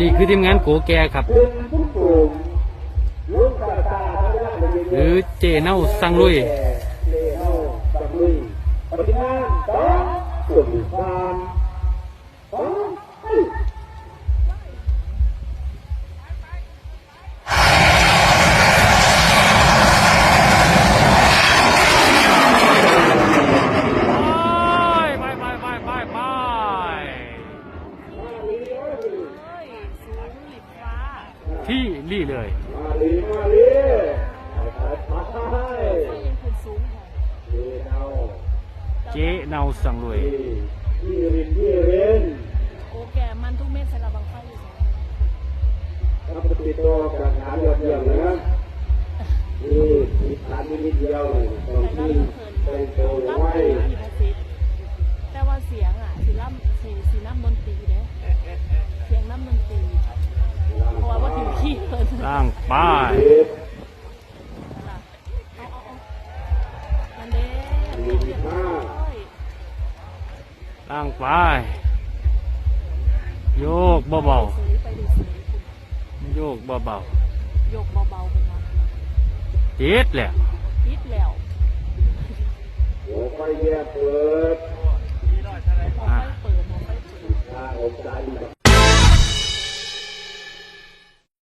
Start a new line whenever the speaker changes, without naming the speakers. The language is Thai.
นี่คือทีมงานโกแกครับ หรือเจเน่าสังลุย ที่นี่เลย
มาลีมาลีไปไปไปดีเอา
เจ๊เนาสังลุย
ที่รินที่เรน
โอแกมันทุกเม็ดใส่ระบังไฟอยู่สอง
ครับติดต่อการหายอดเยี่ยมนะครับนี่ติดตามนิดเดียวตรง
แต่ก็
ที่
เริ่มเพลิน
เป็นโต
รับ
ไว้
รียบร้อย
ล่างป้ายโยกเบา
ซื้อไปดูซื้อคุณ
ๆโยกเบา
โยกเบาๆเป็นมา
ๆเจ็ดแหละ
ปิดแล้ว
หัวไฟแยกเปิด
พอไฟเปิดพอไฟเปิด
ถ้าอกใจ